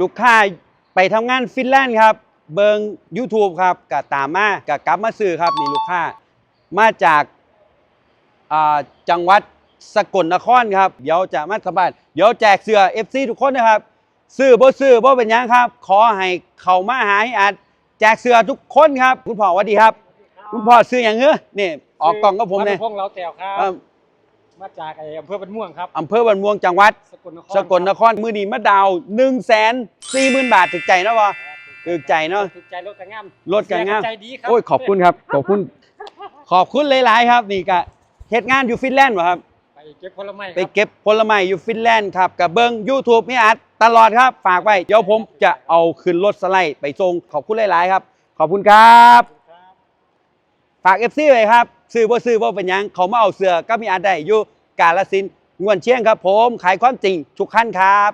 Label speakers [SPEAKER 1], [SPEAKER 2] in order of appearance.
[SPEAKER 1] ลูกค้าไปทำงานฟินแลนด์ครับ เบิง YouTube ครับก็ตามมาก็กลับมาซื้อครับนี่ลูกค้ามาจากอ่าจังหวัดสกลนครครับ เดี๋ยวจะมาสัมภาษณ์เดี๋ยวแจกเสื้อ FC ทุกคนนะครับ ซื้อบ่ซื้อบ่เป็นหยังครับ ขอให้เข้ามาหาให้อาจแจกเสื้อทุกคนครับ คุณพ่อสวัสดีครับ คุณพ่อซื้ออย่างเงี้ยนี่ออกกล่องกับผมเนี่ย
[SPEAKER 2] พงเราแต้วครับ
[SPEAKER 1] เอิ่ ม
[SPEAKER 2] มาจากไอ้อำเภอบันม่วงครับ
[SPEAKER 1] อำเภอบันม่วงจังหวัด
[SPEAKER 2] สกลนคร
[SPEAKER 1] สกลนครมือนีมาดาว1นึ่งแสนสี่หมื่นบาทถึกใจนะวะถูกใจเนอะ
[SPEAKER 2] ถูกใจรถกระงาม
[SPEAKER 1] รถกระงาม
[SPEAKER 2] ใจดีครับ
[SPEAKER 1] โอ้ยขอบคุณครับขอบคุณ ขอบคุณหลายๆครับนี่ก็เหตุงานอยู่ฟินแลนด์วะครับ
[SPEAKER 2] ไปเก็บผลไม้ครับ
[SPEAKER 1] ไปเก็บผลไม้อยู่ฟินแลนด์ครับกับเบิ้ง YouTube นี่อัดตลอดครับฝากไว้เดี๋ยวผมจะเอาขึ้นรถสไลด์ไปส่งขอบคุณหลายๆครับ ขอบคุณครับ
[SPEAKER 2] ครับ
[SPEAKER 1] ฝาก FC ไว้ครับซื้อบ่ซื้อบ่เป็นหยังเขามาเอาเสือก็มีอันได้อยู่กาลสินธุ์งวนเชียงครับผม ขายความจริงทุกขั้นครับ